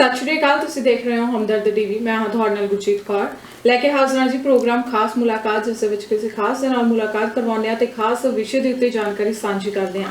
ਸਤਿ ਸ਼੍ਰੀ ਅਕਾਲ, ਤੁਸੀਂ ਦੇਖ ਰਹੇ ਹੋ ਹਮਦਰਦ ਟੀਵੀ। ਮੈਂ ਹਾਂ ਤੁਹਾਡੇ ਨਾਲ ਗੁਰਜੀਤ ਕੌਰ। ਲੈ ਕੇ ਹਾਜ਼ਰ ਹਾਂ ਜੀ ਪ੍ਰੋਗਰਾਮ ਖਾਸ ਮੁਲਾਕਾਤ, ਜਿਸ ਵਿੱਚ ਕਿਸੇ ਖਾਸ ਦੇ ਨਾਲ ਮੁਲਾਕਾਤ ਕਰਵਾਉਂਦੇ ਹਾਂ ਤੇ ਖਾਸ ਵਿਸ਼ੇ ਦੇ ਉੱਤੇ ਜਾਣਕਾਰੀ ਸਾਂਝੀ ਕਰਦੇ ਹਾਂ।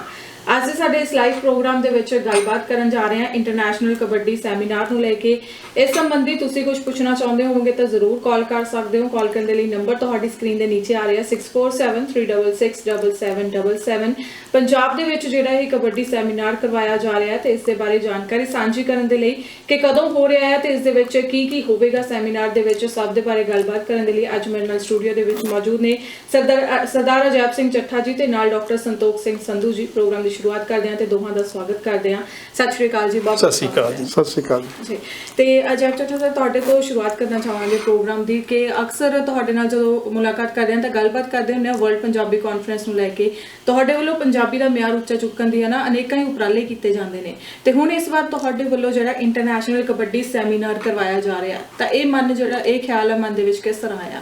ਅੱਜ ਦੇ ਸਾਡੇ ਇਸ ਲਾਈਵ ਪ੍ਰੋਗਰਾਮ ਦੇ ਵਿੱਚ ਗੱਲਬਾਤ ਕਰਨ ਜਾ ਰਹੇ ਹਾਂ ਇੰਟਰਨੈਸ਼ਨਲ ਕਬੱਡੀ ਸੈਮੀਨਾਰ ਨੂੰ ਲੈ ਕੇ। ਇਸ ਸੰਬੰਧੀ ਤੁਸੀਂ ਕੁਝ ਪੁੱਛਣਾ ਚਾਹੁੰਦੇ ਹੋਵੋਗੇ ਤਾਂ ਜ਼ਰੂਰ ਕਾਲ ਕਰ ਸਕਦੇ ਹੋ। ਕਾਲ ਕਰਨ ਦੇ ਲਈ ਨੰਬਰ ਤੁਹਾਡੀ ਸਕਰੀਨ ਦੇ ਨੀਚੇ ਆ ਰਿਹਾ 6473667777 ਪੰਜਾਬ ਦੇ ਵਿੱਚ ਜਿਹੜਾ ਇਹ ਕਬੱਡੀ ਸੈਮੀਨਾਰ ਕਰਵਾਇਆ ਜਾ ਰਿਹਾ ਹੈ ਤੇ ਇਸ ਦੇ ਬਾਰੇ ਜਾਣਕਾਰੀ ਸਾਂਝੀ ਕਰਨ ਦੇ ਲਈ ਕਿ ਕਦੋਂ ਹੋ ਰਿਹਾ ਹੈ ਤੇ ਇਸ ਦੇ ਵਿੱਚ ਕੀ ਕੀ ਹੋਵੇਗਾ ਸੈਮੀਨਾਰ ਦੇ ਵਿੱਚ। ਸਭ ਦੇ ਬਾਰੇ ਗੱਲਬਾਤ ਕਰਨ ਦੇ ਲਈ ਅੱਜ ਮੇਰੇ ਨਾਲ ਸਟੂਡੀਓ ਦੇ ਵਿੱਚ ਮੌਜੂਦ ਨੇ ਸਰਦਾਰ ਸਰਦਾਰ ਅਜੈਬ ਸਿੰਘ ਚੱਠਾ ਜੀ ਤੇ ਨਾਲ ਡਾਕਟਰ ਸੰਤੋਖ ਸਿੰਘ ਸੰਧੂ ਜੀ। ਪ੍ਰੋਗਰਾਮ ਦੀ ਸ਼ੁਰੂਆਤ ਕਰਦੇ ਹਾਂ ਤੇ ਦੋਹਾਂ ਦਾ ਸਵਾਗਤ ਕਰਦੇ ਹਾਂ। ਸਤਿ ਸ਼੍ਰੀ ਅਕਾਲ ਜੀ ਬਹੁਤ ਸਤਿ ਸ਼੍ਰੀ ਅਕਾਲ ਜੀ ਸਤਿ ਸ਼੍ਰੀ ਅਕਾਲ ਜੀ। ਤੇ ਅਜੈਬ ਚੱਠਾ ਸਰ ਤੁਹਾਡੇ ਤੋਂ ਸ਼ੁਰੂਆਤ ਕਰਨਾ ਚਾਹਾਂਗੇ ਪ੍ਰੋਗਰਾਮ ਦੀ ਕਿ ਅਕਸਰ ਤੁਹਾਡੇ ਨਾਲ ਜਦੋਂ ਮੁਲਾਕਾਤ ਕਰਦੇ ਹਾਂ ਤਾਂ ਗੱਲਬਾਤ ਕਰਦੇ ਹੁੰਦੇ ਹਾਂ ਵਰਲਡ ਪੰਜਾਬੀ ਕਾਨਫਰੰਸ ਨੂੰ ਲੈ ਕੇ। ਤੁਹਾਡੇ ਵੱਲੋਂ ਪੰਜਾਬੀ ਦਾ ਮਿਆਰ ਉੱਚਾ ਚੁੱਕਣ ਦੀ ਹੈ ਨਾ ਅਨੇਕਾਂ ਹੀ ਉਪਰਾਲੇ ਕੀਤੇ ਜਾਂਦੇ ਨੇ। ਤੇ ਹੁਣ ਇਸ ਵਾਰ ਤੁਹਾਡੇ ਵੱਲੋਂ ਜਿਹੜਾ ਇੰਟਰਨੈਸ਼ਨਲ ਕਬੱਡੀ ਸੈਮੀਨਾਰ ਕਰਵਾਇਆ ਜਾ ਰਿਹਾ ਤਾਂ ਇਹ ਮਨ ਜਿਹੜਾ ਇਹ ਖਿਆਲ ਹੈ ਮਨ ਦੇ ਵਿੱਚ ਕਿਸ ਤਰ੍ਹਾਂ ਆਇਆ?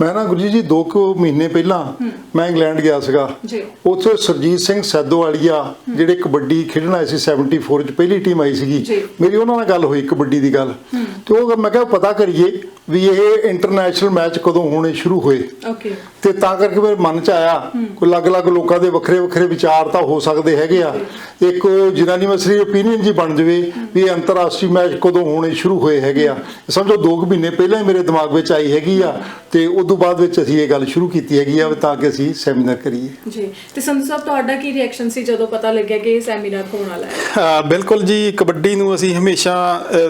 ਮੈਂ ਨਾ ਗੁਰਜੀ ਜੀ 2 ਕੁ ਮਹੀਨੇ ਪਹਿਲਾਂ ਮੈਂ ਇੰਗਲੈਂਡ ਗਿਆ ਸੀਗਾ। ਜੀ। ਉੱਥੇ ਸਰਜੀਤ ਸਿੰਘ ਸੈਦੋਵਾਲੀਆ ਜਿਹੜੇ ਕਬੱਡੀ ਖੇਡਣ ਆਏ ਸੀ 74 ਚ ਪਹਿਲੀ ਟੀਮ ਆਈ ਸੀਗੀ। ਮੇਰੀ ਉਹਨਾਂ ਨਾਲ ਗੱਲ ਹੋਈ ਕਬੱਡੀ ਦੀ ਗੱਲ। ਤੇ ਉਹ ਮੈਂ ਕਿਹਾ ਪਤਾ ਕਰੀਏ ਵੀ ਇਹ ਇੰਟਰਨੈਸ਼ਨਲ ਮੈਚ ਕਦੋਂ ਹੋਣੇ ਸ਼ੁਰੂ ਹੋਏ। ਓਕੇ ਤੇ ਤਾਂ ਕਰਕੇ ਮੇਰੇ ਮਨ ਚ ਆਇਆ ਕੋਈ ਅਲੱਗ-ਅਲੱਗ ਲੋਕਾਂ ਦੇ ਵੱਖਰੇ ਵੱਖਰੇ ਵਿਚਾਰ ਤਾਂ ਹੋ ਸਕਦੇ ਹੈਗੇ ਆ। ਇੱਕ ਯੂਨਾਨੀਮਸਲੀ ਓਪੀਨੀਅਨ ਜੀ ਬਣ ਜਵੇ ਵੀ ਇਹ ਅੰਤਰਰਾਸ਼ਟਰੀ ਮੈਚ ਕਦੋਂ ਹੋਣੇ ਸ਼ੁਰੂ ਹੋਏ ਹੈਗੇ ਆ। ਸਮਝੋ 2 ਮਹੀਨੇ ਪਹਿਲਾਂ ਹੀ ਮੇਰੇ ਦਿਮਾਗ ਵਿੱਚ ਆਈ ਹੈਗੀ ਆ ਤੇ ਉਦੋਂ ਬਾਅਦ ਵਿੱਚ ਅਸੀਂ ਇਹ ਗੱਲ ਸ਼ੁਰੂ ਕੀਤੀ ਹੈਗੀ ਆ ਵੀ ਤਾਂ ਕਿ ਅਸੀਂ ਸੈਮੀਨਾਰ ਕਰੀਏ। ਜੀ ਤੇ ਸੰਧੂ ਸਾਹਿਬ ਤੁਹਾਡਾ ਕੀ ਰਿਐਕਸ਼ਨ ਸੀ ਜਦੋਂ ਪਤਾ ਲੱਗਿਆ ਕਿ ਇਹ ਸੈਮੀਨਾਰ ਹੋਣ ਵਾਲਾ ਹੈ? ਬਿਲਕੁਲ ਜੀ ਕਬੱਡੀ ਨੂੰ ਅਸੀਂ ਹਮੇਸ਼ਾ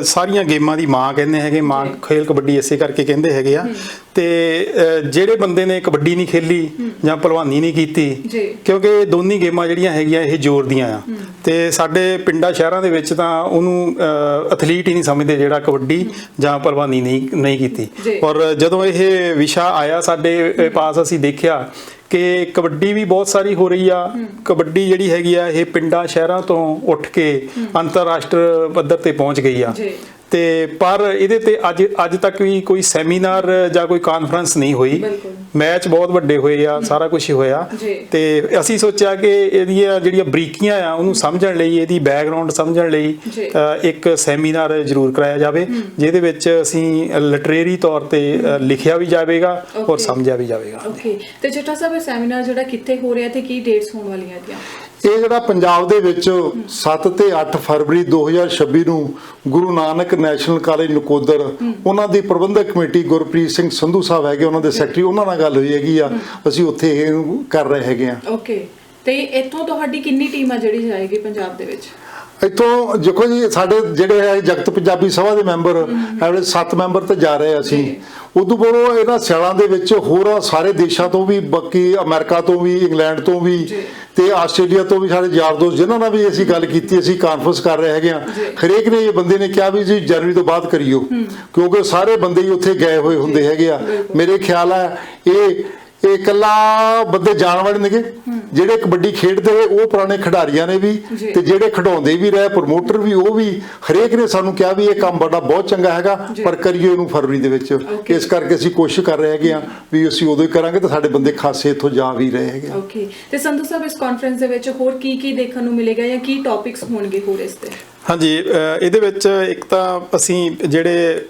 ਸਾਰੀਆਂ ਗੇਮਾਂ ਦੀ ਮਾਂ ਕਹਿੰਦੇ ਹੈਗੇ ਮਾਂ ਖੇਲ ਕਬੱਡੀ ਇਸੇ ਕਰਕੇ ਕਹਿੰਦੇ ਹੈਗੇ ਆ। ਤੇ ਜਿਹੜੇ ਬੰਦੇ ਨੇ ਕਬੱਡੀ ਨਹੀਂ ਖੇਲੀ ਜਾਂ ਪਹਿਲਵਾਨੀ ਨਹੀਂ ਕੀਤੀ। ਕਿਉਂਕਿ ਦੋਨੀ ਗੇਮਾਂ ਜਿਹੜੀਆਂ ਹੈਗੀਆਂ ਇਹ ਜ਼ੋਰ ਦੀਆਂ ਆ। ਤੇ ਸਾਡੇ ਪਿੰਡਾਂ ਸ਼ਹਿਰਾਂ ਦੇ ਵਿੱਚ ਤਾਂ ਉਹਨੂੰ ਐਥਲੀਟ ਹੀ ਨਹੀਂ ਸਮਝਦੇ ਜਿਹੜਾ ਕਬੱਡੀ ਜਾਂ ਪਹਿਲਵਾਨੀ ਨਹੀਂ ਨਹੀਂ ਕੀਤੀ। ਔਰ ਜਦੋਂ ਇਹ ਵਿਸ਼ਾ ਆਇਆ ਸਾਡੇ ਪਾਸ ਅਸੀਂ ਦੇਖਿਆ ਕਿ ਕਬੱਡੀ ਵੀ ਬਹੁਤ ਸਾਰੀ ਹੋ ਰਹੀ ਆ। ਕਬੱਡੀ ਜਿਹੜੀ ਹੈਗੀ ਆ ਇਹ ਪਿੰਡਾਂ ਸ਼ਹਿਰਾਂ ਤੋਂ ਉੱਠ ਕੇ ਅੰਤਰਰਾਸ਼ਟਰ ਪੱਧਰ ਤੇ ਪਹੁੰਚ ਗਈ ਆ। ਤੇ ਪਰ ਇਹਦੇ ਤੇ ਅੱਜ ਅੱਜ ਤੱਕ ਵੀ ਕੋਈ ਸੈਮੀਨਾਰ ਜਾਂ ਕੋਈ ਕਾਨਫਰੰਸ ਨਹੀਂ ਹੋਈ। ਮੈਚ ਬਹੁਤ ਵੱਡੇ ਹੋਏ ਆ ਸਾਰਾ ਕੁਝ ਹੀ ਹੋਇਆ। ਤੇ ਅਸੀਂ ਸੋਚਿਆ ਕਿ ਇਹਦੀਆਂ ਜਿਹੜੀਆਂ ਬਰੀਕੀਆਂ ਆ ਉਹਨੂੰ ਸਮਝਣ ਲਈ ਇਹਦੀ ਬੈਕਗ੍ਰਾਉਂਡ ਸਮਝਣ ਲਈ ਇੱਕ ਸੈਮੀਨਾਰ ਜ਼ਰੂਰ ਕਰਾਇਆ ਜਾਵੇ ਜਿਹਦੇ ਵਿੱਚ ਅਸੀਂ ਲਿਟਰੇਰੀ ਤੌਰ ਤੇ ਲਿਖਿਆ ਵੀ ਜਾਵੇਗਾ ਔਰ. ਸਮਝਿਆ ਵੀ ਜਾਵੇਗਾ। ਓਕੇ। ਤੇ ਚੱਠਾ ਸਾਹਿਬ ਸੈਮੀਨਾਰ ਜਿਹੜਾ ਕਿੱਥੇ ਹੋ ਰਿਹਾ ਤੇ ਕੀ ਡੇਟਸ ਹੋਣ ਵਾਲੀਆਂ ਇਹਦੀਆਂ? ਇਹ ਜਿਹੜਾ ਪੰਜਾਬ ਦੇ ਵਿੱਚ 7 ਤੇ 8 ਫਰਵਰੀ 2026 ਨੂੰ ਗੁਰੂ ਨਾਨਕ ਨੈਸ਼ਨਲ ਕਾਲਜ ਨਕੋਦਰ, ਉਹਨਾਂ ਦੀ ਪ੍ਰਬੰਧਕ ਕਮੇਟੀ ਗੁਰਪ੍ਰੀਤ ਸਿੰਘ ਸੰਧੂ ਸਾਹਿਬ ਹੈਗੇ, ਉਹਨਾਂ ਦੇ ਸੈਕਟਰੀ, ਉਹਨਾਂ ਨਾਲ ਗੱਲ ਹੋਈ ਹੈਗੀ ਆ। ਅਸੀਂ ਉੱਥੇ ਇਹ ਕਰ ਰਹੇ ਹੈਗੇ ਆ। ਓਕੇ, ਤੇ ਇੱਥੋਂ ਤੁਹਾਡੀ ਕਿੰਨੀ ਟੀਮ ਆ ਜਿਹੜੀ ਜਾਏਗੀ ਪੰਜਾਬ ਦੇ ਵਿੱਚ? ਇੱਥੋਂ ਦੇਖੋ ਜੀ ਸਾਡੇ ਜਿਹੜੇ ਹੈ ਜਗਤ ਪੰਜਾਬੀ ਸਭਾ ਦੇ ਮੈਂਬਰ ਐਵੇਂ 7 ਮੈਂਬਰ ਤੇ ਜਾ ਰਹੇ ਅਸੀਂ ਉਦੋਂ ਬਾਅਦ ਇਹਨਾਂ ਸਿਆਲਾਂ ਦੇ ਵਿੱਚ ਹੋਰ ਸਾਰੇ ਦੇਸ਼ਾਂ ਤੋਂ ਵੀ ਬਾਕੀ ਅਮਰੀਕਾ ਤੋਂ ਵੀ ਇੰਗਲੈਂਡ ਤੋਂ ਵੀ। ਤੇ ਆਸਟ੍ਰੇਲੀਆ ਤੋਂ ਵੀ ਸਾਡੇ ਯਾਰ ਦੋਸਤ ਜਿਨ੍ਹਾਂ ਨਾਲ ਵੀ ਅਸੀਂ ਗੱਲ ਕੀਤੀ ਅਸੀਂ ਕਾਨਫਰੰਸ ਕਰ ਰਹੇ ਹੈਗੇ ਆ। ਹਰੇਕ ਨੇ ਇਹ ਬੰਦੇ ਨੇ ਕਿਹਾ ਵੀ ਜੀ ਜਨਵਰੀ ਤੋਂ ਬਾਅਦ ਕਰਿਓ ਕਿਉਂਕਿ ਸਾਰੇ ਬੰਦੇ ਹੀ ਉੱਥੇ ਗਏ ਹੋਏ ਹੁੰਦੇ ਹੈਗੇ ਆ। ਮੇਰੇ ਖਿਆਲ ਆ ਇਹ ਇਹ ਇਕੱਲਾ ਬੰਦੇ ਜਾਣ ਵਾਲੇ ਨੇਗੇ ਜਿਹੜੇ ਕਬੱਡੀ ਖੇਡਦੇ ਹੋਏ ਉਹ ਪੁਰਾਣੇ ਖਿਡਾਰੀਆਂ ਨੇ ਵੀ। ਤੇ ਜਿਹੜੇ ਖਿਡਾਉਂਦੇ ਵੀ ਰਹੇ ਪ੍ਰਮੋਟਰ ਵੀ ਉਹ ਵੀ ਹਰੇਕ ਨੇ ਸਾਨੂੰ ਕਿਹਾ ਵੀ ਇਹ ਕੰਮ ਬੜਾ ਬਹੁਤ ਚੰਗਾ ਹੈਗਾ। ਪਰ ਕਰੀਏ ਇਹਨੂੰ ਫਰਵਰੀ ਦੇ ਵਿੱਚ. ਇਸ ਕਰਕੇ ਅਸੀਂ ਕੋਸ਼ਿਸ਼ ਕਰ ਰਹੇ ਹੈਗੇ ਆ ਵੀ ਅਸੀਂ ਉਦੋਂ ਹੀ ਕਰਾਂਗੇ ਤੇ ਸਾਡੇ ਬੰਦੇ ਖਾਸੇ ਇੱਥੋਂ ਜਾ ਵੀ ਰਹੇ ਹੈਗੇ। ਓਕੇ ਤੇ ਸੰਧੂ ਸਾਹਿਬ ਇਸ ਕਾਨਫਰੰਸ ਦੇ ਵਿੱਚ ਹੋਰ ਕੀ ਕੀ ਦੇਖਣ ਨੂੰ ਮਿਲੇਗਾ ਜਾਂ ਕੀ ਟੌਪਿਕਸ ਹੋਣਗੇ ਹੋਰ ਇਸ ਤੇ ਹਾਂਜੀ ਇਹਦੇ ਵਿੱਚ ਇੱਕ ਤਾਂ ਅਸੀਂ ਜਿਹੜੇ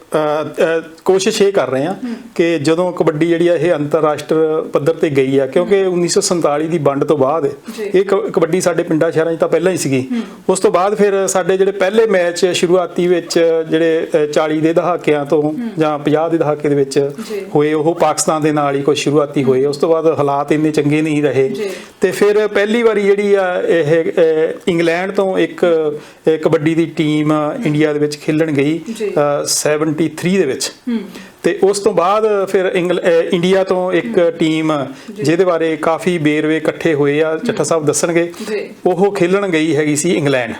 ਕੋਸ਼ਿਸ਼ ਇਹ ਕਰ ਰਹੇ ਹਾਂ ਕਿ ਜਦੋਂ ਕਬੱਡੀ ਜਿਹੜੀ ਆ ਇਹ ਅੰਤਰਰਾਸ਼ਟਰ ਪੱਧਰ ਤੇ ਗਈ ਆ ਕਿਉਂਕਿ 1947 ਦੀ ਵੰਡ ਤੋਂ ਬਾਅਦ। ਇਹ ਕਬੱਡੀ ਸਾਡੇ ਪਿੰਡਾਂ ਸ਼ਹਿਰਾਂ 'ਚ ਤਾਂ ਪਹਿਲਾਂ ਹੀ ਸੀਗੀ। ਉਸ ਤੋਂ ਬਾਅਦ ਫਿਰ ਸਾਡੇ ਜਿਹੜੇ ਪਹਿਲੇ ਮੈਚ ਸ਼ੁਰੂਆਤੀ ਵਿੱਚ ਜਿਹੜੇ ਅ, 40 ਦੇ ਦਹਾਕਿਆਂ ਤੋਂ ਜਾਂ 50 ਦੇ ਦਹਾਕੇ ਦੇ ਵਿੱਚ। ਹੋਏ ਉਹ ਪਾਕਿਸਤਾਨ ਦੇ ਨਾਲ ਹੀ ਕੁਝ ਸ਼ੁਰੂਆਤੀ ਹੋਏ। ਉਸ ਤੋਂ ਬਾਅਦ ਹਾਲਾਤ ਇੰਨੇ ਚੰਗੇ ਨਹੀਂ ਰਹੇ। ਤੇ ਫਿਰ ਪਹਿਲੀ ਵਾਰੀ ਜਿਹੜੀ ਆ ਇਹ ਇੰਗਲੈਂਡ ਤੋਂ ਇੱਕ ਅਹ, ਕਬੱਡੀ ਦੀ ਟੀਮ ਇੰਡੀਆ ਦੇ ਵਿੱਚ ਖੇਲਣ ਗਈ ਜੀ। ਅਹ, 73 ਦੇ ਵਿੱਚ। ਤੇ ਉਸ ਤੋਂ ਬਾਅਦ ਫਿਰ ਇੰਡੀਆ ਤੋਂ ਇੱਕ ਟੀਮ ਜਿਹਦੇ ਬਾਰੇ ਕਾਫੀ ਬੇਰਵੇ ਇਕੱਠੇ ਹੋਏ ਆ ਚੱਠਾ ਸਾਹਿਬ ਦੱਸਣਗੇ। ਉਹ ਖੇਲਣ ਗਈ ਹੈਗੀ ਸੀ ਇੰਗਲੈਂਡ।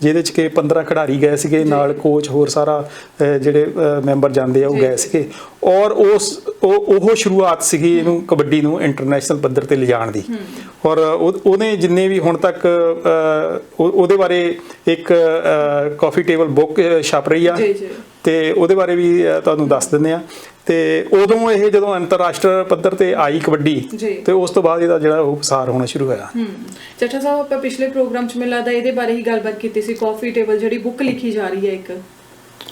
ਜਿਹਦੇ ਚ ਕਿ 15 ਖਿਡਾਰੀ ਗਏ ਸੀਗੇ ਨਾਲ ਕੋਚ ਹੋਰ ਸਾਰਾ ਜਿਹੜੇ ਮੈਂਬਰ ਜਾਂਦੇ ਆ ਉਹ। ਗਏ ਸੀਗੇ। ਔਰ ਉਸ ਉਹ ਸ਼ੁਰੂਆਤ ਸੀਗੀ ਇਹਨੂੰ ਕਬੱਡੀ ਨੂੰ ਇੰਟਰਨੈਸ਼ਨਲ ਪੱਧਰ ਤੇ ਲਿਜਾਣ ਦੀ। ਔਰ ਉਹ- ਉਹਨੇ ਜਿੰਨੇ ਵੀ ਹੁਣ ਤੱਕ ਉਹਦੇ ਬਾਰੇ ਇੱਕ ਕਾਫੀ ਟੇਬਲ ਬੁੱਕ ਛਪ ਰਹੀ ਆ। ਤੇ ਉਹਦੇ ਬਾਰੇ ਵੀ ਤੁਹਾਨੂੰ ਦੱਸ ਦਿੰਦੇ ਆ। ਤੇ ਉਦੋਂ ਇਹ ਜਦੋਂ ਅੰਤਰਰਾਸ਼ਟਰ ਪੱਧਰ ਤੇ ਆਈ ਕਬੱਡੀ। ਤੇ ਉਸ ਤੋਂ ਬਾਅਦ ਇਹਦਾ ਜਿਹੜਾ ਉਹ ਪਸਾਰ ਹੋਣਾ ਸ਼ੁਰੂ ਹੋਇਆ। ਚੱਠਾ ਸਾਹਿਬ ਆਪਾਂ ਪਿਛਲੇ ਪ੍ਰੋਗਰਾਮ 'ਚ ਮੈਨੂੰ ਲੱਗਦਾ ਇਹਦੇ ਬਾਰੇ ਹੀ ਗੱਲਬਾਤ ਕੀਤੀ ਸੀ। ਕਾਫੀ ਟੇਬਲ ਜਿਹੜੀ ਬੁੱਕ ਲਿਖੀ ਜਾ ਰਹੀ ਹੈ ਇੱਕ।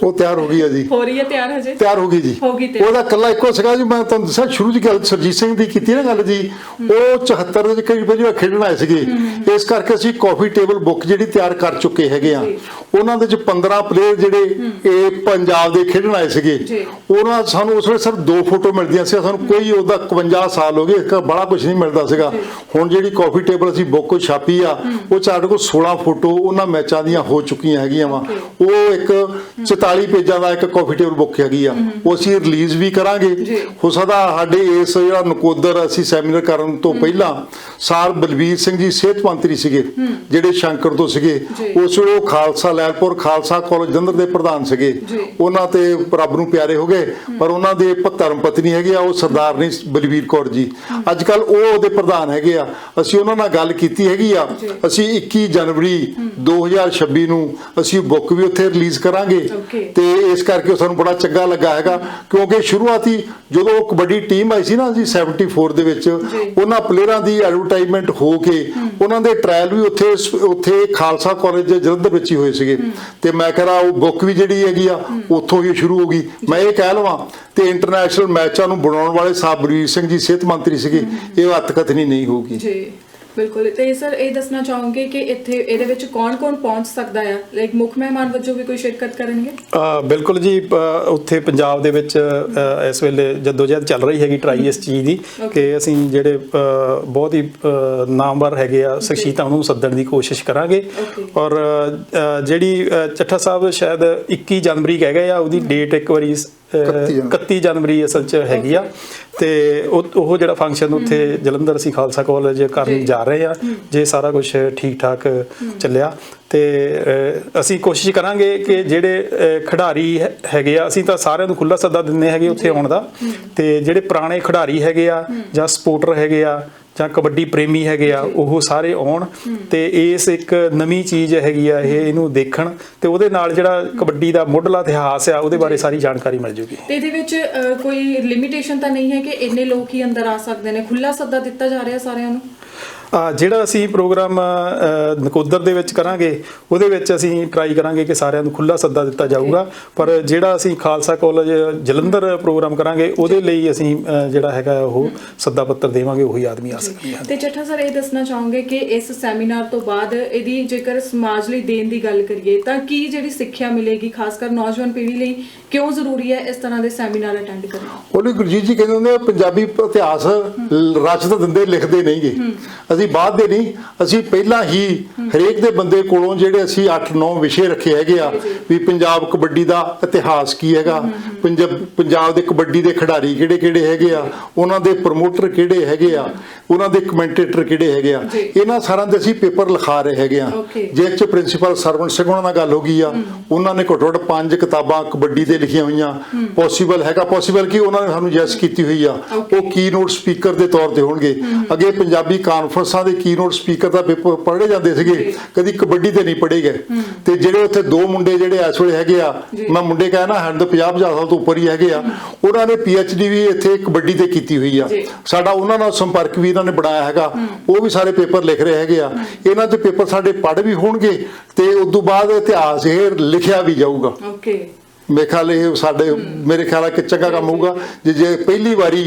ਉਹ ਤਿਆਰ ਹੋ ਗਈ ਹੈ ਜੀ। ਹੋ ਰਹੀ ਹੈ ਤਿਆਰ ਹਜੇ? ਤਿਆਰ ਹੋ ਗਈ ਜੀ। ਹੋ ਗਈ ਤਿਆਰ। ਉਹਦਾ ਕੱਲਾ ਇੱਕੋ ਸੀਗਾ ਜੀ ਮੈਂ ਤੁਹਾਨੂੰ ਦੱਸਿਆ ਸ਼ੁਰੂ ਦੀ ਗੱਲ ਸਰਜੀਤ ਸਿੰਘ ਦੀ ਕੀਤੀ ਨਾ ਗੱਲ ਜੀ। ਉਹ 74 ਦੇ ਵਿੱਚ ਕਈ ਵਾਰੀ ਉਹ ਖੇਡਣ ਆਏ ਸੀਗੇ। ਇਸ ਕਰਕੇ ਅਸੀਂ ਕਾਫੀ ਟੇਬਲ ਬੁੱਕ ਜਿਹੜੀ ਤਿਆਰ ਕਰ ਚੁੱਕੇ ਹੈਗੇ ਆ। ਜੀ। ਉਹਨਾਂ ਦੇ ਵਿੱਚ 15 ਪਲੇਅਰ ਜਿਹੜੇ ਇਹ ਪੰਜਾਬ ਦੇ ਖੇਡਣ ਆਏ ਸੀਗੇ। ਜੀ। ਉਹਨਾਂ ਸਾਨੂੰ ਉਸ ਵੇਲੇ ਸਿਰਫ ਦੋ ਫੋਟੋ ਮਿਲਦੀਆਂ ਸੀ। ਸਾਨੂੰ ਕੋਈ ਉਹਦਾ 51 ਸਾਲ ਹੋ ਗਏ ਇੱਕ ਬੜਾ ਕੁਝ ਨਹੀਂ ਮਿਲਦਾ ਸੀਗਾ। ਹੁਣ ਜਿਹੜੀ ਕਾਫੀ ਟੇਬਲ ਅਸੀਂ ਬੁੱਕ ਛਾਪੀ ਆ ਉਹ ਸਾਡੇ ਕੋਲ 16 ਫੋਟੋ ਉਹਨਾਂ ਮੈਚਾਂ ਦੀਆਂ ਹੋ ਚੁੱਕੀਆਂ ਹੈਗੀਆਂ ਵਾ। ਉਹ ਇੱਕ 44 ਪੇਜਾਂ ਦਾ ਇੱਕ ਕਾਫੀ ਟੇਬਲ ਬੁੱਕ ਹੈਗੀ ਆ ਉਹ ਅਸੀਂ ਰਿਲੀਜ਼ ਵੀ ਕਰਾਂਗੇ। ਹੋ ਸਕਦਾ ਸਾਡੇ ਇਸ ਜਿਹੜਾ ਨਕੋਦਰ ਅਸੀਂ ਸੈਮੀਨਾਰ ਕਰਨ ਤੋਂ ਪਹਿਲਾਂ ਸਾਰ ਬਲਬੀਰ ਸਿੰਘ ਜੀ ਸਿਹਤ ਮੰਤਰੀ ਸੀਗੇ ਜਿਹੜੇ ਸ਼ੰਕਰ ਤੋਂ ਸੀਗੇ। ਉਸ ਵੇਲੇ ਉਹ ਖਾਲਸਾ ਲੈਲਪੁਰ ਖਾਲਸਾ ਕਾਲਜ ਜੰਦਰ ਦੇ ਪ੍ਰਧਾਨ ਸੀਗੇ। ਉਹਨਾਂ ਤੇ ਰੱਬ ਨੂੰ ਪਿਆਰੇ ਹੋ ਗਏ ਪਰ ਉਹਨਾਂ ਦੇ ਧਰਮ ਪਤਨੀ ਹੈਗੇ ਆ ਉਹ ਸਰਦਾਰਨੀ ਬਲਬੀਰ ਕੌਰ ਜੀ ਅੱਜ ਕੱਲ ਉਹ ਉਹਦੇ ਪ੍ਰਧਾਨ ਹੈਗੇ ਆ ਅਸੀਂ ਉਹਨਾਂ ਨਾਲ ਗੱਲ ਕੀਤੀ ਹੈਗੀ ਆ। ਅਸੀਂ 21 ਜਨਵਰੀ 2026 ਨੂੰ ਅਸੀਂ ਬੁੱਕ ਵੀ ਉੱਥੇ ਰਿਲੀਜ਼ ਕਰਾਂਗੇ. ਤੇ ਇਸ ਕਰਕੇ ਸਾਨੂੰ ਬੜਾ ਚੰਗਾ ਲੱਗਾ ਹੈਗਾ ਕਿਉਂਕਿ ਸ਼ੁਰੂਆਤੀ ਜਦੋਂ ਉਹ ਕਬੱਡੀ ਟੀਮ ਆਈ ਸੀ ਨਾ ਜੀ 74 ਦੇ ਵਿੱਚ ਉਹਨਾਂ ਪਲੇਅਰਾਂ ਦੀ ਐਡਵਰਟਾਈਜ਼ਮੈਂਟ ਹੋ ਕੇ ਉਹਨਾਂ ਦੇ ਟ੍ਰਾਇਲ ਵੀ ਉੱਥੇ ਉੱਥੇ ਖਾਲਸਾ ਕਾਲਜ ਜਲੰਧਰ ਵਿੱਚ ਹੀ ਹੋਏ ਸੀਗੇ। ਤੇ ਮੈਂ ਕਹਾਂ ਉਹ ਬੁੱਕ ਵੀ ਜਿਹੜੀ ਹੈਗੀ ਆ, ਉੱਥੋਂ ਹੀ ਸ਼ੁਰੂ ਹੋ ਗਈ। ਮੈਂ ਇਹ ਕਹਿ ਲਵਾਂ, ਤੇ ਇੰਟਰਨੈਸ਼ਨਲ ਮੈਚਾਂ ਨੂੰ ਬਣਾਉਣ ਵਾਲੇ ਸਾਬਰੀਰ ਸਿੰਘ ਜੀ, ਸਿਹਤ ਮੰਤਰੀ ਸੀਗੇ, ਇਹ ਹੱਥਕਥਨੀ ਨਹੀਂ ਹੋਊਗੀ। ਜੀ। ਬਿਲਕੁਲ। ਤੇ ਸਰ ਇਹ ਦੱਸਣਾ ਚਾਹੂੰਗੇ ਕਿ ਇੱਥੇ ਇਹਦੇ ਵਿੱਚ ਕੌਣ-ਕੌਣ ਪਹੁੰਚ ਸਕਦਾ ਹੈ ਲਾਈਕ ਮੁੱਖ ਮਹਿਮਾਨ ਵਜੋਂ ਵੀ ਕੋਈ ਸ਼ਿਰਕਤ ਕਰਨਗੇ? ਬਿਲਕੁਲ ਜੀ ਉੱਥੇ ਪੰਜਾਬ ਦੇ ਵਿੱਚ ਇਸ ਵੇਲੇ ਜਦੋਜਹਿਦ ਚੱਲ ਰਹੀ ਹੈਗੀ ਟਰਾਈ ਇਸ ਚੀਜ਼ ਦੀ ਕਿ ਅਸੀਂ ਜਿਹੜੇ ਬਹੁਤ ਹੀ ਨਾਮਵਰ ਹੈਗੇ ਆ ਸ਼ਖਸੀਅਤਾਂ ਨੂੰ ਸੱਦਣ ਦੀ ਕੋਸ਼ਿਸ਼ ਕਰਾਂਗੇ. ਔਰ ਜਿਹੜੀ ਚੱਠਾ ਸਾਹਿਬ ਸ਼ਾਇਦ 21 ਜਨਵਰੀ ਕਹਿ ਗਏ ਆ ਉਹਦੀ ਡੇਟ ਇੱਕ ਵਾਰੀ 31 ਜਨਵਰੀ। 31 ਜਨਵਰੀ ਅਸਲ 'ਚ ਹੈਗੀ ਆ। ਤੇ ਉਹ ਉਹ ਜਿਹੜਾ ਫੰਕਸ਼ਨ ਉੱਥੇ ਜਲੰਧਰ ਅਸੀਂ ਖਾਲਸਾ ਕਾਲਜ ਕਰਨ ਜੀ। ਰਹੇ ਆ। ਜੇ ਸਾਰਾ ਕੁਝ ਠੀਕ ਠਾਕ ਚੱਲਿਆ ਤੇ ਅਸੀਂ ਕੋਸ਼ਿਸ਼ ਕਰਾਂਗੇ ਕਿ ਜਿਹੜੇ ਖਿਡਾਰੀ ਹੈਗੇ ਆ ਅਸੀਂ ਤਾਂ ਸਾਰਿਆਂ ਨੂੰ ਖੁੱਲਾ ਸੱਦਾ ਦਿੰਦੇ ਹੈਗੇ ਉੱਥੇ ਆਉਣ ਦਾ। ਤੇ ਜਿਹੜੇ ਪੁਰਾਣੇ ਖਿਡਾਰੀ ਹੈਗੇ ਆ ਜਾਂ ਸਪੋਰਟਰ ਹੈਗੇ ਆ ਜਾਂ ਕਬੱਡੀ ਪ੍ਰੇਮੀ ਹੈਗੇ ਆ ਉਹ ਸਾਰੇ ਆਉਣ ਤੇ ਇਸ ਇੱਕ ਨਵੀਂ ਚੀਜ਼ ਹੈਗੀ ਆ ਇਹ ਇਹਨੂੰ ਦੇਖਣ ਤੇ ਉਹਦੇ ਨਾਲ ਜਿਹੜਾ ਕਬੱਡੀ ਦਾ ਮੁੱਢਲਾ ਇਤਿਹਾਸ ਆ ਉਹਦੇ ਬਾਰੇ ਸਾਰੀ ਜਾਣਕਾਰੀ ਮਿਲ ਜੂਗੀ। ਤੇ ਇਹਦੇ ਵਿੱਚ ਕੋਈ ਲਿਮਿਟੇਸ਼ਨ ਤਾਂ ਨਹੀਂ ਹੈ ਕਿ ਇੰਨੇ ਲੋਕ ਹੀ ਅੰਦਰ ਆ ਸਕਦੇ ਨੇ? ਖੁੱਲਾ ਸੱਦਾ ਦਿੱਤਾ ਜਾ ਰਿਹਾ ਸਾਰਿਆਂ ਨੂੰ? ਜਿਹੜਾ ਅਸੀਂ ਪ੍ਰੋਗਰਾਮ ਨਕੋਦਰ ਦੇ ਵਿੱਚ ਕਰਾਂਗੇ ਉਹਦੇ ਵਿੱਚ ਅਸੀਂ ਟਰਾਈ ਕਰਾਂਗੇ ਕਿ ਸਾਰਿਆਂ ਨੂੰ ਖੁੱਲਾ ਸੱਦਾ ਦਿੱਤਾ ਜਾਊਗਾ। ਪਰ ਜਿਹੜਾ ਅਸੀਂ ਖਾਲਸਾ ਕਾਲਜ ਜਲੰਧਰ ਪ੍ਰੋਗਰਾਮ ਕਰਾਂਗੇ ਉਹਦੇ ਲਈ ਅਸੀਂ ਜਿਹੜਾ ਹੈਗਾ ਉਹ ਸੱਦਾ ਪੱਤਰ ਦੇਵਾਂਗੇ ਉਹੀ ਆਦਮੀ ਆ ਸਕਣਗੇ। ਤੇ ਚੱਠਾ ਸਰ ਇਹ ਦੱਸਣਾ ਚਾਹੋਗੇ ਕਿ ਇਸ ਸੈਮੀਨਾਰ ਤੋਂ ਬਾਅਦ ਇਹਦੀ ਜੇਕਰ ਸਮਾਜ ਲਈ ਦੇਣ ਦੀ ਗੱਲ ਕਰੀਏ ਤਾਂ ਕੀ ਜਿਹੜੀ ਸਿੱਖਿਆ ਮਿਲੇਗੀ ਖਾਸ ਕਰ ਨੌਜਵਾਨ ਪੀੜ੍ਹੀ ਲਈ ਕਿਉਂ ਜ਼ਰੂਰੀ ਹੈ ਇਸ ਤਰ੍ਹਾਂ ਦੇ ਸੈਮੀਨਾਰ ਅਟੈਂਡ ਕਰਨਾ? ਉਹਨੇ ਗੁਰਜੀਤ ਜੀ ਕਹਿੰਦੇ ਹੁੰਦੇ ਆ, ਪੰਜਾਬੀ ਇਤਿਹਾਸ ਰਚ ਤਾਂ ਦਿੰਦੇ ਲਿਖਦੇ ਨਹੀਂਗੇ। ਅਸੀਂ ਬਾਅਦ ਦੇ ਨਹੀਂ ਅਸੀਂ ਪਹਿਲਾਂ ਹੀ ਹਰੇਕ ਦੇ ਬੰਦੇ ਕੋਲੋਂ ਜਿਹੜੇ ਅਸੀਂ 8-9 ਵਿਸ਼ੇ ਰੱਖੇ ਹੈਗੇ ਆ ਵੀ ਪੰਜਾਬ ਕਬੱਡੀ ਦਾ ਇਤਿਹਾਸ ਕੀ ਹੈਗਾ ਪੰਜਾਬ ਪੰਜਾਬ ਦੇ ਕਬੱਡੀ ਦੇ ਖਿਡਾਰੀ ਕਿਹੜੇ ਕਿਹੜੇ ਹੈਗੇ ਆ ਉਹਨਾਂ ਦੇ ਪ੍ਰਮੋਟਰ ਕਿਹੜੇ ਹੈਗੇ ਆ ਉਹਨਾਂ ਦੇ ਕਮੈਂਟੇਟਰ ਕਿਹੜੇ ਹੈਗੇ ਆ। ਇਹਨਾਂ ਸਾਰਿਆਂ ਦੇ ਅਸੀਂ ਪੇਪਰ ਲਿਖਾ ਰਹੇ ਹੈਗੇ ਆ. ਜਿਸ ਚ ਪ੍ਰਿੰਸੀਪਲ ਸਰਵਣ ਸਿੰਘ ਉਹਨਾਂ ਨਾਲ ਗੱਲ ਹੋ ਗਈ ਆ ਉਹਨਾਂ ਨੇ ਘੱਟੋ ਘੱਟ ਪੰਜ ਕਿਤਾਬਾਂ ਕਬੱਡੀ ਦੇ ਲਿਖੀਆਂ ਹੋਈਆਂ। ਪੋਸੀਬਲ ਹੈਗਾ ਪੋਸੀਬਲ ਕੀ ਉਹਨਾਂ ਨੇ ਸਾਨੂੰ ਜੈਸ ਕੀਤੀ ਹੋਈ ਆ. ਉਹ ਕੀਨੋਟ ਸਪੀਕਰ ਦੇ ਤੌਰ ਤੇ ਹੋਣਗੇ। ਅੱਗੇ ਪੰਜਾਬੀ ਕਾਨਫਰੰਸਾਂ ਦੇ ਕੀਨੋਟ ਸਪੀਕਰ ਦਾ ਪੇਪਰ ਪੜ੍ਹੇ ਜਾਂਦੇ ਸੀਗੇ। ਕਦੀ ਕਬੱਡੀ ਤੇ ਨਹੀਂ ਪੜ੍ਹੇ ਗਏ। ਤੇ ਜਿਹੜੇ ਉੱਥੇ ਦੋ ਮੁੰਡੇ ਜਿਹੜੇ ਇਸ ਵੇਲੇ ਹੈਗੇ ਆ। ਮੈਂ ਮੁੰਡੇ ਕਹਿਣਾ ਹਨ ਤਾਂ 50 50 ਸਾਲ ਤੋਂ ਉੱਪਰ ਹੀ ਹੈਗੇ ਆ ਉਹਨਾਂ ਨੇ ਡੀ ਵੀ ਇੱਥੇ ਕਬੱਡੀ ਤੇ ਕੀਤੀ ਹੋਈ ਆ। ਸਾਡਾ ਉਹਨਾਂ ਨਾਲ ਸੰਪਰਕ ਵੀ ਇਹਨਾਂ ਨੇ ਬਣਾਇਆ ਹੈਗਾ। ਉਹ ਵੀ ਸਾਰੇ ਪੇਪਰ ਲਿਖ ਰਹੇ ਹੈਗੇ ਆ। ਇਹਨਾਂ ਦੇ ਪੇਪਰ ਸਾਡੇ ਪੜ੍ਹ ਵੀ ਹੋਣਗੇ ਤੇ ਉਸ ਤੋਂ ਬਾਅਦ ਇਤਿਹਾਸ ਇਹ ਲਿਖਿਆ ਵੀ ਜਾਊਗਾ। ਓਕੇ। ਮੇਰੇ ਖਿਆਲ ਇਹ ਸਾਡੇ ਮੇਰੇ ਖਿਆਲ ਆ ਕਿ ਚੰਗਾ ਕੰਮ ਹੋਊਗਾ। ਜੇ ਜੇ ਪਹਿਲੀ ਵਾਰੀ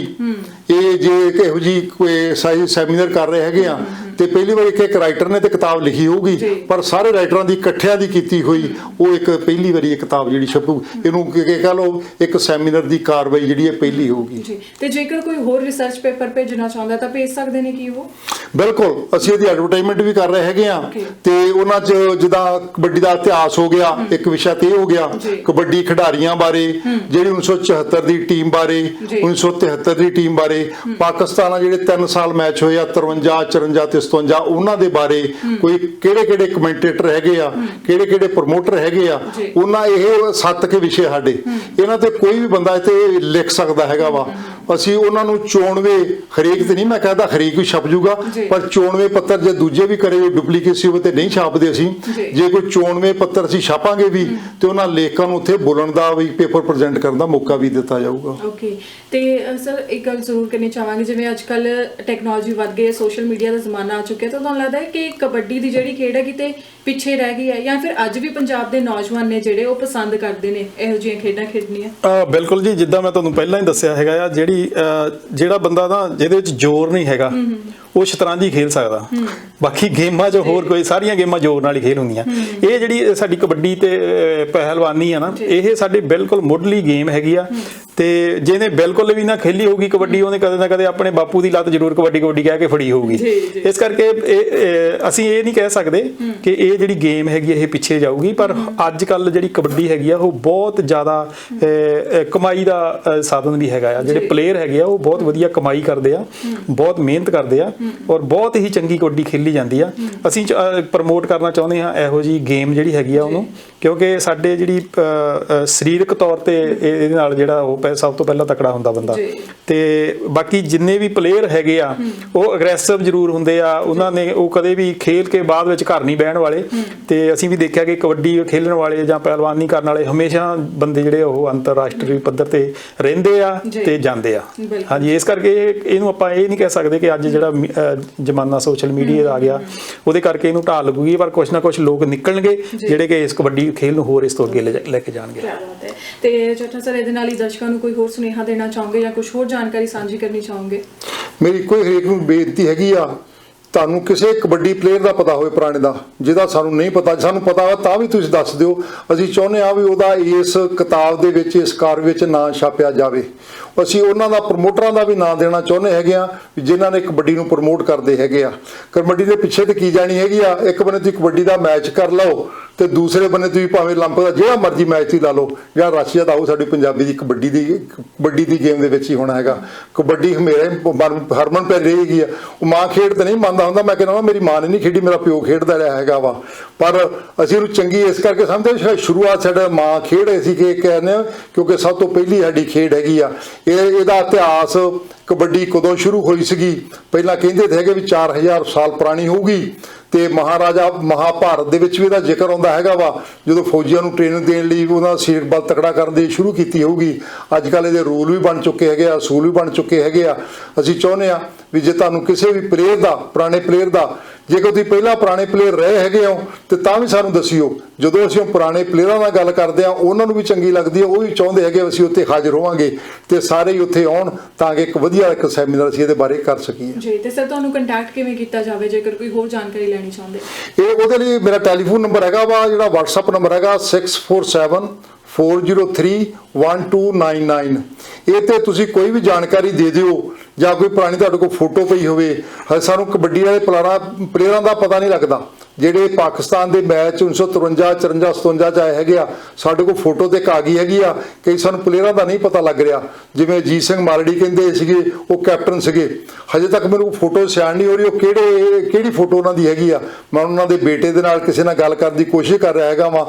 ਇਹ ਜੇ ਇਹੋ ਜੀ ਕੋਈ ਸਾਈ ਸੈਮੀਨਾਰ ਕਰ ਰਹੇ ਹੈਗੇ ਆ ਤੇ ਪਹਿਲੀ ਵਾਰੀ ਇੱਕ ਇੱਕ ਰਾਈਟਰ ਨੇ ਤੇ ਕਿਤਾਬ ਲਿਖੀ ਹੋਊਗੀ। ਪਰ ਸਾਰੇ ਰਾਈਟਰਾਂ ਦੀ ਇਕੱਠਿਆਂ ਦੀ ਕੀਤੀ ਹੋਈ ਉਹ ਇੱਕ ਪਹਿਲੀ ਵਾਰੀ ਇਹ ਕਿਤਾਬ ਜਿਹੜੀ ਛਪੂ। ਇਹਨੂੰ ਕਿ ਕਿ ਕਹ ਲਓ ਇੱਕ ਸੈਮੀਨਾਰ ਦੀ ਕਾਰਵਾਈ ਜਿਹੜੀ ਹੈ ਪਹਿਲੀ ਹੋਊਗੀ। ਜੀ। ਤੇ ਜੇਕਰ ਕੋਈ ਹੋਰ ਰਿਸਰਚ ਪੇਪਰ ਭੇਜਣਾ ਚਾਹੁੰਦਾ ਤਾਂ ਭੇਜ ਸਕਦੇ ਨੇ ਕੀ ਉਹ? ਬਿਲਕੁਲ ਅਸੀਂ ਇਹਦੀ ਐਡਵਰਟਾਈਜ਼ਮੈਂਟ ਵੀ ਕਰ ਰਹੇ ਹੈਗੇ ਆ. ਤੇ ਉਹਨਾਂ 'ਚ ਜਿੱਦਾਂ ਕਬੱਡੀ ਦਾ ਇਤਿਹਾਸ ਹੋ ਗਿਆ ਇੱਕ ਵਿਸ਼ਾ ਤੇ ਹੋ ਗਿਆ। ਕਬੱਡੀ ਖਿਡਾਰੀਆਂ ਬਾਰੇ ਜਿਹੜੀ 1974 ਦੀ ਟੀਮ ਬਾਰੇ ਜੀ। 1973 ਦੀ ਟੀਮ ਬਾਰੇ ਪਾਕਿਸਤਾਨ ਨਾਲ ਜਿਹੜੇ 3 ਸਾਲ ਮੈਚ ਹੋਏ ਆ 53 54 ਤੇ 57 ਉਹਨਾਂ ਦੇ ਬਾਰੇ ਕੋਈ ਕਿਹੜੇ ਕਿਹੜੇ ਕਮੈਂਟੇਟਰ ਹੈਗੇ ਆ ਕਿਹੜੇ ਕਿਹੜੇ ਪ੍ਰਮੋਟਰ ਹੈਗੇ ਆ। ਉਹਨਾਂ ਇਹ ਸੱਤ ਕੇ ਵਿਸ਼ੇ ਸਾਡੇ। ਇਹਨਾਂ ਤੇ ਕੋਈ ਵੀ ਬੰਦਾ ਇੱਥੇ ਲਿਖ ਸਕਦਾ ਹੈਗਾ ਵਾ। ਅਸੀਂ ਉਹਨਾਂ ਨੂੰ ਚੋਣਵੇਂ ਹਰੇਕ ਤੇ ਨਹੀਂ ਮੈਂ ਕਹਿੰਦਾ ਹਰੇਕ ਵੀ ਛਪ ਜੂਗਾ। ਪਰ ਚੋਣਵੇਂ ਪੱਤਰ ਜੇ ਦੂਜੇ ਵੀ ਕਰੇ ਡੁਪਲੀਕੇਸੀ ਹੋਵੇ ਤੇ ਨਹੀਂ ਛਾਪਦੇ ਅਸੀਂ ਜੀ। ਜੇ ਕੋਈ ਚੋਣਵੇਂ ਪੱਤਰ ਅਸੀਂ ਛਾਪਾਂਗੇ ਵੀ ਤੇ ਉਹਨਾਂ ਲੇਖਕਾਂ ਨੂੰ ਉੱਥੇ ਬੋਲਣ ਦਾ ਵੀ ਪੇਪਰ ਪ੍ਰੈਜ਼ੈਂਟ ਕਰਨ ਦਾ ਮੌਕਾ ਵੀ ਦਿੱਤਾ ਜਾਊਗਾ ਓਕੇ ਤੇ ਸਰ ਇੱਕ ਗੱਲ ਜ਼ਰੂਰ ਕਰਨੀ ਚਾਹਾਂਗੇ ਜਿਵੇਂ ਅੱਜ ਕੱਲ ਟੈਕਨੋਲੋਜੀ ਵੱਧ ਗਈ ਹੈ ਸੋਸ਼ਲ ਮੀਡੀਆ ਦਾ ਜ਼ਮਾਨਾ ਆ ਚੁੱਕਿਆ ਤਾਂ ਤੁਹਾਨੂੰ ਲੱਗਦਾ ਹੈ ਕਿ ਕਬੱਡੀ ਦੀ ਜਿਹੜੀ ਖੇਡ ਹੈ ਕਿਤੇ ਪਿੱਛੇ ਰਹਿ ਗਈ ਹੈ ਜਾਂ ਫਿਰ ਅੱਜ ਵੀ ਪੰਜਾਬ ਦੇ ਨੌਜਵਾਨ ਨੇ ਜਿਹੜੇ ਉਹ ਪਸੰਦ ਕਰਦੇ ਨੇ ਇਹੋ ਜਿਹੀਆਂ ਖੇਡਾਂ ਖੇਡਣੀਆਂ? ਬਿਲਕੁਲ ਜੀ ਜਿੱਦਾਂ ਮੈਂ ਤੁਹਾਨੂੰ ਪਹਿਲਾਂ ਹੀ ਦੱਸਿਆ ਹੈਗਾ ਆ ਜਿਹੜੀ ਜਿਹੜਾ ਬੰਦਾ ਨਾ ਜਿਹਦੇ ਵਿੱਚ ਜ਼ੋਰ ਨਹੀਂ ਹੈਗਾ ਉਹ ਸ਼ਤਰੰਜ ਹੀ ਖੇਲ ਸਕਦਾ। ਬਾਕੀ ਗੇਮਾਂ 'ਚ ਹੋਰ ਕੋਈ ਸਾਰੀਆਂ ਗੇਮਾਂ ਜ਼ੋਰ ਨਾਲ ਹੀ ਖੇਲ ਹੁੰਦੀਆਂ। ਇਹ ਜਿਹੜੀ ਸਾਡੀ ਕਬੱਡੀ ਤੇ ਪਹਿਲਵਾਨੀ ਆ ਨਾ ਇਹ ਸਾਡੇ ਬਿਲਕੁਲ ਮੁੱਢਲੀ ਗੇਮ ਹੈਗੀ ਆ। ਤੇ ਜਿਹਨੇ ਬਿਲਕੁਲ ਵੀ ਨਾ ਖੇਲੀ ਹੋਊਗੀ ਕਬੱਡੀ ਉਹਨੇ ਕਦੇ ਨਾ ਕਦੇ ਆਪਣੇ ਬਾਪੂ ਦੀ ਲੱਤ ਜ਼ਰੂਰ ਕਬੱਡੀ ਕਬੱਡੀ ਕਹਿ ਕੇ ਫੜੀ ਹੋਊਗੀ। ਇਸ ਕਰਕੇ ਅਸੀਂ ਇਹ ਨਹੀਂ ਕਹਿ ਸਕਦੇ ਕਿ ਇਹ ਜਿਹੜੀ ਗੇਮ ਹੈਗੀ ਇਹ ਪਿੱਛੇ ਜਾਊਗੀ। ਪਰ ਅੱਜ ਕੱਲ ਜਿਹੜੀ ਕਬੱਡੀ ਹੈਗੀ ਆ ਉਹ ਬਹੁਤ ਜ਼ਿਆਦਾ ਕਮਾਈ ਦਾ ਸਾਧਨ ਵੀ ਹੈਗਾ ਆ। ਜਿਹੜੇ। ਪਲੇਅਰ ਹੈਗੇ ਆ ਉਹ ਬਹੁਤ ਵਧੀਆ ਕਮਾਈ ਕਰਦੇ ਆ ਬਹੁਤ ਮਿਹਨਤ ਕਰਦੇ ਆ। ਔਰ ਬਹੁਤ ਹੀ ਚੰਗੀ ਕਬੱਡੀ ਖੇਲੀ ਜਾਂਦੀ ਆ। ਅਸੀਂ ਪ੍ਰਮੋਟ ਕਰਨਾ ਚਾਹੁੰਦੇ ਹਾਂ ਇਹੋ ਜੀ ਗੇਮ ਜਿਹੜੀ ਹੈਗੀ ਆ ਉਹਨੂੰ। ਕਿਉਂਕਿ ਸਾਡੇ ਜਿਹੜੀ ਸਰੀਰਕ ਤੌਰ ਤੇ ਇਹ- ਇਹਦੇ ਨਾਲ ਜਿਹੜਾ ਉਹ ਸਭ ਤੋਂ ਪਹਿਲਾਂ ਤਕੜਾ ਹੁੰਦਾ ਬੰਦਾ। ਤੇ ਬਾਕੀ ਜਿੰਨੇ ਵੀ ਪਲੇਅਰ ਹੈਗੇ ਆ ਉਹ ਅਗਰੈਸਿਵ ਜ਼ਰੂਰ ਹੁੰਦੇ ਆ। ਉਹਨਾਂ ਨੇ ਉਹ ਕਦੇ ਵੀ ਖੇਲ ਕੇ ਬਾਅਦ ਵਿੱਚ ਘਰ ਨਹੀਂ ਬਹਿਣ ਵਾਲੇ। ਤੇ ਅਸੀਂ ਵੀ ਦੇਖਿਆ ਕਿ ਕਬੱਡੀ ਖੇਲਣ ਵਾਲੇ ਜਾਂ ਪਹਿਲਵਾਨੀ ਕਰਨ ਵਾਲੇ ਹਮੇਸ਼ਾ ਬੰਦੇ ਜਿਹੜੇ ਉਹ ਅੰਤਰਰਾਸ਼ਟਰੀ ਪੱਧਰ ਤੇ ਰਹਿੰਦੇ ਆ। ਤੇ ਜਾਂਦੇ ਆ। ਹਾਂਜੀ ਇਸ ਕਰਕੇ ਇਹ- ਇਹਨੂੰ ਆਪਾਂ ਇਹ ਨਹੀਂ ਕਹਿ ਸਕਦੇ ਕਿ ਅੱਜ ਜਿਹੜਾ ਜ਼ਮਾਨਾ ਸੋਸ਼ਲ ਮੀਡੀਆ ਦਾ ਆ ਗਿਆ ਉਹਦੇ ਕਰਕੇ ਇਹਨੂੰ ਢਾਲ ਲੱਗੂਗੀ। ਪਰ ਕੁਝ ਨਾ ਕੁਝ ਲੋਕ ਨਿਕਲਣਗੇ ਜਿਹੜੇ ਕਿ ਇਸ ਕਬੱਡੀ ਖੇਲ ਨੂੰ ਹੋਰ ਇਸ ਤੋਂ ਅੱਗੇ ਲੈ ਕੇ ਜਾਣਗੇ। ਕਿਆ ਬਾਤ ਹੈ। ਤੇ ਚੱਠਾ ਸਰ ਇਹਦੇ ਨਾਲ ਹੀ ਦਰਸ਼ਕਾਂ ਨੂੰ ਕੋਈ ਹੋਰ ਸੁਨੇਹਾ ਦੇਣਾ ਚਾਹੋਗੇ ਜਾਂ ਕੁਝ ਹੋਰ ਜਾਣਕਾਰੀ ਸਾਂਝੀ ਕਰਨੀ ਚਾਹੋਗੇ? ਮੇਰੀ ਕੋਈ ਹਰੇਕ ਨੂੰ ਬੇਨਤੀ ਹੈਗੀ ਆ ਤੁਹਾਨੂੰ ਕਿਸੇ ਕਬੱਡੀ ਪਲੇਅਰ ਦਾ ਪਤਾ ਹੋਵੇ ਪੁਰਾਣੇ ਦਾ ਜਿਹਦਾ ਸਾਨੂੰ ਨਹੀਂ ਪਤਾ ਸਾਨੂੰ ਪਤਾ ਹੋਵੇ ਤਾਂ ਵੀ ਤੁਸੀਂ ਦੱਸ ਦਿਓ। ਅਸੀਂ ਚਾਹੁੰਦੇ ਆ ਵੀ ਉਹਦਾ ਇਸ ਕਿਤਾਬ ਦੇ ਵਿੱਚ ਇਸ ਕਾਰ ਵਿੱਚ ਨਾਂ ਛਾਪਿਆ ਜਾਵੇ। ਅਸੀਂ ਉਹਨਾਂ ਦਾ ਪ੍ਰਮੋਟਰਾਂ ਦਾ ਵੀ ਨਾਂ ਦੇਣਾ ਚਾਹੁੰਦੇ ਹੈਗੇ ਆ, ਵੀ ਜਿਨ੍ਹਾਂ ਨੇ ਕਬੱਡੀ ਨੂੰ ਪ੍ਰਮੋਟ ਕਰਦੇ ਹੈਗੇ ਆ। ਕਬੱਡੀ ਦੇ ਪਿੱਛੇ ਤੇ ਕੀ ਜਾਣੀ ਹੈਗੀ ਆ, ਇੱਕ ਬੰਨੇ ਤੁਸੀਂ ਕਬੱਡੀ ਦਾ ਮੈਚ ਕਰ ਲਓ ਤੇ ਦੂਸਰੇ ਬੰਨੇ ਤੁਸੀਂ ਭਾਵੇਂ ਲੰਪ ਦਾ ਜਿਹੜਾ ਮਰਜ਼ੀ ਮੈਚ ਤੁਸੀਂ ਲਾ ਲਓ, ਜਾਂ ਰਸ਼ੀਆ ਦਾ ਉਹ ਸਾਡੀ ਪੰਜਾਬੀ ਦੀ ਕਬੱਡੀ ਦੀ ਕਬੱਡੀ ਦੀ ਗੇਮ ਦੇ ਵਿੱਚ ਹੀ ਹੋਣਾ ਹੈਗਾ। ਕਬੱਡੀ ਹਮੇਰੇ ਹਰਮਨ ਪੈ ਰਹੇਗੀ ਆ। ਉਹ ਮਾਂ ਖੇਡ ਤੇ ਨਹੀਂ ਮੰਨਦਾ ਹੁੰਦਾ, ਮੈਂ ਕਹਿੰਦਾ ਮੇਰੀ ਮਾਂ ਨੇ ਨਹੀਂ ਖੇਡੀ, ਮੇਰਾ ਪਿਓ ਖੇਡਦਾ ਰਿਹਾ ਹੈਗਾ ਵਾ। ਪਰ ਅਸੀਂ ਉਹਨੂੰ ਚੰਗੀ ਇਸ ਕਰਕੇ ਸਮਝਦੇ ਸ਼ਾਇਦ ਸ਼ੁਰੂਆਤ ਸਾਡਾ ਮਾਂ ਖੇਡ ਸੀ ਕਿ ਕਹਿੰਦੇ ਆ, ਕਿਉਂਕਿ ਸਭ ਤੋਂ ਪਹਿਲੀ ਸਾਡੀ ਖੇਡ ਹੈਗੀ ਆ। ਇਹ ਇਹਦਾ ਇਤਿਹਾਸ ਕਬੱਡੀ ਕਦੋਂ ਸ਼ੁਰੂ ਹੋਈ ਸੀਗੀ? ਪਹਿਲਾਂ ਕਹਿੰਦੇ ਤੇ ਹੈਗੇ ਵੀ 4000 ਸਾਲ ਪੁਰਾਣੀ ਹੋਊਗੀ ਤੇ ਮਹਾਰਾਜਾ ਮਹਾਭਾਰਤ ਦੇ ਵਿੱਚ ਵੀ ਇਹਦਾ ਜ਼ਿਕਰ ਆਉਂਦਾ ਹੈਗਾ ਵਾ, ਜਦੋਂ ਫੌਜੀਆਂ ਨੂੰ ਟ੍ਰੇਨਿੰਗ ਦੇਣ ਲਈ ਉਹਨਾਂ ਦਾ ਸਰੀਰਕ ਬਲ ਤਕੜਾ ਕਰਨ ਦੀ ਸ਼ੁਰੂ ਕੀਤੀ ਹੋਊਗੀ। ਅੱਜ ਕੱਲ ਇਹਦੇ ਰੂਲ ਵੀ ਬਣ ਚੁੱਕੇ ਹੈਗੇ ਆ, ਅਸੂਲ ਵੀ ਬਣ ਚੁੱਕੇ ਹੈਗੇ ਆ। ਅਸੀਂ ਚਾਹੁੰਦੇ ਆ ਵੀ ਜੇ ਤੁਹਾਨੂੰ ਕਿਸੇ ਵੀ ਪਲੇਅਰ ਦਾ ਪੁਰਾਣੇ ਪਲੇਅਰ ਦਾ ਜੇਕਰ ਤੁਸੀਂ ਪਹਿਲਾਂ ਪੁਰਾਣੇ ਪਲੇਅਰ ਰਹੇ ਹੈਗੇ ਹੋ ਤੇ ਤਾਂ ਵੀ ਸਾਨੂੰ ਦੱਸਿਓ। ਜਦੋਂ ਅਸੀਂ ਉਹ ਪੁਰਾਣੇ ਪਲੇਅਰਾਂ ਨਾਲ ਗੱਲ ਕਰਦੇ ਆ ਉਹਨਾਂ ਨੂੰ ਵੀ ਚੰਗੀ ਲੱਗਦੀ ਹੈ ਉਹ ਵੀ ਚਾਹੁੰਦੇ ਹੈਗੇ ਅਸੀਂ ਉੱਥੇ ਹਾਜ਼ਰ ਹੋਵਾਂਗੇ ਤੇ ਸਾਰੇ ਹੀ ਉੱਥੇ ਆਉਣ ਤਾਂ ਕਿ ਇੱਕ ਵਧੀਆ ਇੱਕ ਸੈਮੀਨਾਰ ਅਸੀਂ ਇਹਦੇ ਬਾਰੇ ਕਰ ਸਕੀਏ। ਜੀ ਤੇ ਸਰ ਤੁਹਾਨੂੰ ਕੰਟੈਕਟ ਕਿਵੇਂ ਕੀਤਾ ਜਾਵੇ ਜੇਕਰ ਕੋਈ ਹੋਰ ਜਾਣਕਾਰੀ ਲੈਣੀ ਚਾਹੁੰਦੇ? ਇਹ ਉਹਦੇ ਲਈ ਮੇਰਾ ਟੈਲੀਫੋਨ ਨੰਬਰ ਹੈਗਾ ਵਾ ਜਿਹੜਾ WhatsApp ਨੰਬਰ ਹੈਗਾ 647 403 1299 ਇਹ ਤੇ ਤੁਸੀਂ ਕੋਈ ਵੀ ਜਾਣਕਾਰੀ ਦੇ ਦਿਓ ਜਾਂ ਕੋਈ ਪੁਰਾਣੀ ਤੁਹਾਡੇ ਕੋਲ ਫੋਟੋ ਪਈ ਹੋਵੇ ਸਾਨੂੰ ਕਬੱਡੀ ਵਾਲੇ ਪਲਾਰਾ ਪਲੇਅਰਾਂ ਦਾ ਪਤਾ ਨਹੀਂ ਲੱਗਦਾ। ਜਿਹੜੇ ਪਾਕਿਸਤਾਨ ਦੇ ਮੈਚ 1953 54 57 ਚ ਆਏ ਹੈਗੇ ਆ, ਸਾਡੇ ਕੋਲ ਫੋਟੋ ਤੇ ਇੱਕ ਆ ਗਈ ਹੈਗੀ ਆ ਕਈ ਸਾਨੂੰ ਪਲੇਅਰਾਂ ਦਾ ਨਹੀਂ ਪਤਾ ਲੱਗ ਰਿਹਾ। ਜਿਵੇਂ ਅਜੀਤ ਸਿੰਘ ਮਾਲੜੀ ਕਹਿੰਦੇ ਸੀਗੇ, ਉਹ ਕੈਪਟਨ ਸੀਗੇ। ਹਜੇ ਤੱਕ ਮੈਨੂੰ ਫੋਟੋ ਸਿਆਣ ਨਹੀਂ ਹੋ ਰਹੀ, ਉਹ ਕਿਹੜੇ, ਕਿਹੜੀ ਫੋਟੋ ਉਹਨਾਂ ਦੀ ਹੈਗੀ ਆ? ਮੈਂ ਉਹਨਾਂ ਦੇ ਬੇਟੇ ਦੇ ਨਾਲ ਕਿਸੇ ਨਾਲ ਗੱਲ ਕਰਨ ਦੀ ਕੋਸ਼ਿਸ਼ ਕਰ ਰਿਹਾ ਹੈਗਾ ਵਾਂ।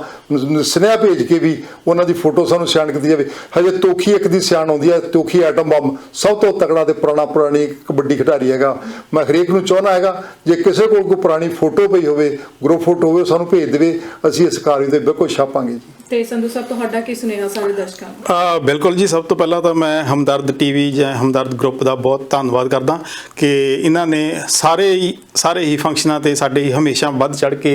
ਸੁਨੇਹਾ ਭੇਜ ਕੇ ਵੀ ਉਹਨਾਂ ਦੀ ਫੋਟੋ ਸਾਨੂੰ ਸਿਆਣ ਕੀਤੀ ਜਾਵੇ। ਹਜੇ ਤੋਖੀ ਇੱਕ ਦੀ ਸਿਆਣ ਆਉਂਦੀ ਹੈ ਤੋਖੀ ਐਟਮ ਬੰਬ ਸਭ ਤੋਂ ਤਕੜਾ ਤੇ ਪੁਰਾਣਾ, ਪੁਰਾਣੀ ਕਬੱਡੀ ਖਿਡਾਰੀ ਹੈਗਾ। ਮੈਂ ਹਰੇਕ ਨੂੰ ਚਾਹੁੰਦਾ ਹੈਗਾ, ਜੇ ਕਿਸੇ ਕੋਲ ਕੋਈ ਪੁਰਾਣੀ ਫੋਟੋ ਪਈ ਹੋਵੇ ਗਰੁੱਪ ਫੋਟੋ ਹੋਵੇ ਉਹ ਸਾਨੂੰ ਭੇਜ ਦੇਵੇ ਅਸੀਂ ਇਸ ਕਾਰਜ ਤੇ ਬਿਲਕੁਲ ਛਾਪਾਂਗੇ ਜੀ। ਤੇ ਸੰਧੂ ਸਾਹਿਬ ਤੁਹਾਡਾ ਕੀ ਸੁਨੇਹਾ ਸਾਰੇ ਦਰਸ਼ਕਾਂ ਨੂੰ? ਆ ਬਿਲਕੁਲ ਜੀ ਸਭ ਤੋਂ ਪਹਿਲਾਂ ਤਾਂ ਮੈਂ ਹਮਦਰਦ ਟੀਵੀ ਜਾਂ ਹਮਦਰਦ ਗਰੁੱਪ ਦਾ ਬਹੁਤ ਧੰਨਵਾਦ ਕਰਦਾ ਕਿ ਇਹਨਾਂ ਨੇ ਸਾਰੇ ਹੀ ਸਾਰੇ ਹੀ ਫੰਕਸ਼ਨਾਂ ਤੇ ਸਾਡੇ ਹੀ ਹਮੇਸ਼ਾ ਵੱਧ ਚੜ ਕੇ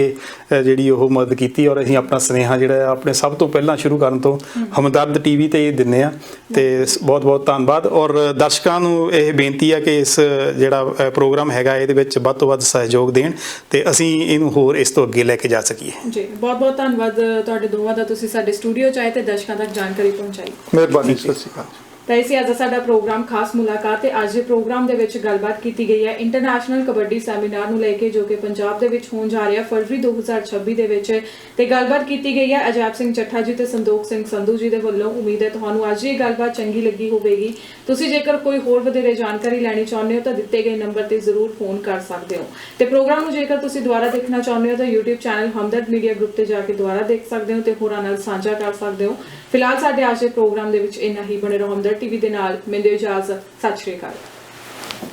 ਜਿਹੜੀ ਉਹ ਮਦਦ ਕੀਤੀ ਔਰ ਅਸੀਂ ਆਪਣਾ ਸਨੇਹਾ ਜਿਹੜਾ ਹੈ ਆਪਣੇ ਸਭ ਤੋਂ ਪਹਿਲਾਂ ਸ਼ੁਰੂ ਕਰਨ ਤੋਂ ਹਮਦਰਦ ਟੀਵੀ ਤੇ ਹੀ ਦਿੰਨੇ ਆ ਤੇ ਬਹੁਤ ਬਹੁਤ ਧੰਨਵਾਦ ਔਰ ਦਰਸ਼ਕਾਂ ਨੂੰ ਇਹ ਬੇਨਤੀ ਹੈ ਕਿ ਇਸ ਜਿਹੜਾ ਪ੍ਰੋਗਰਾਮ ਹੈਗਾ ਇਹਦੇ ਵਿੱਚ ਵੱਧ ਤੋਂ ਵੱਧ ਸਹਿਯੋਗ ਦੇਣ ਤੇ ਅਸੀਂ ਇਹਨੂੰ ਹੋਰ ਇਸ ਤੋਂ ਅੱਗੇ ਲੈ ਕੇ ਜਾ ਸਕੀਏ। ਜੀ ਬਹੁਤ ਬਹੁਤ ਧੰਨਵਾਦ ਤੁਹਾਡੇ ਦੋਵਾਂ ਦਾ ਤੁਸੀਂ ਸਾਡੇ ਸਟੂਡੀਓ ਚ ਆਏ ਤੇ ਦਰਸ਼ਕਾਂ ਤੱਕ ਜਾਣਕਾਰੀ ਪਹੁੰਚਾਈ। ਮਿਹਰਬਾਨੀ ਸਤਿ ਸ਼੍ਰੀ ਅਕਾਲ ਤਾਂ ਇਸੇ ਅੱਜ ਸਾਡਾ ਪ੍ਰੋਗਰਾਮ ਖਾਸ ਮੁਲਾਕਾਤ ਤੇ ਅੱਜ ਦੇ ਪ੍ਰੋਗਰਾਮ ਦੇ ਵਿੱਚ ਗੱਲਬਾਤ ਕੀਤੀ ਗਈ ਹੈ। ਇੰਟਰਨੈਸ਼ਨਲ ਕਬੱਡੀ ਸੈਮੀਨਾਰ ਨੂੰ ਲੈ ਕੇ ਜੋ ਕਿ ਪੰਜਾਬ ਦੇ ਵਿੱਚ ਹੋਣ ਜਾ ਰਿਹਾ, ਫਰਵਰੀ 2026 ਦੇ ਵਿੱਚ ਤੇ ਗੱਲਬਾਤ ਕੀਤੀ ਗਈ ਹੈ। ਅਜੈਬ ਸਿੰਘ ਚੱਠਾ ਜੀ ਤੇ ਸੰਦੋਖ ਸਿੰਘ ਸੰਧੂ ਜੀ ਦੇ ਵੱਲੋਂ ਉਮੀਦ ਹੈ ਤੁਹਾਨੂੰ ਅੱਜ ਇਹ ਗੱਲਬਾਤ ਚੰਗੀ ਲੱਗੀ ਹੋਵੇਗੀ। ਤੁਸੀਂ ਜੇਕਰ ਕੋਈ ਹੋਰ ਵਧੇਰੇ ਜਾਣਕਾਰੀ ਲੈਣੀ ਚਾਹੁੰਦੇ ਹੋ ਤਾਂ ਦਿੱਤੇ ਗਏ ਨੰਬਰ ਤੇ ਜ਼ਰੂਰ ਫੋਨ ਕਰ ਸਕਦੇ ਹੋ। ਤੇ ਪ੍ਰੋਗਰਾਮ ਨੂੰ ਜੇਕਰ ਤੁਸੀਂ ਦੁਬਾਰਾ ਦੇਖਣਾ ਚਾਹੁੰਦੇ ਹੋ ਤਾਂ YouTube channel Hamdard media group ਤੇ ਜਾ ਕੇ ਦੁਬਾਰਾ ਦੇਖ ਸਕਦੇ ਹੋ ਤੇ ਹੋਰਾਂ ਨਾਲ ਸਾਂਝਾ ਕਰ ਸਕਦੇ ਹੋ। ਫਿਲਹਾਲ ਸਾਡੇ ਅੱਜ ਦੇ ਪ੍ਰੋਗਰਾਮ ਦੇ ਵਿੱਚ ਇੰਨਾ ਹੀ। ਬਣੇ ਰਹੋ ਹਮਦਰਦ। ਟੀਵੀ ਦੇ ਨਾਲ ਮਿਲਦੇ ਇਜਾਜ਼ਤ ਸਤਿ ਸ਼੍ਰੀ ਅਕਾਲ।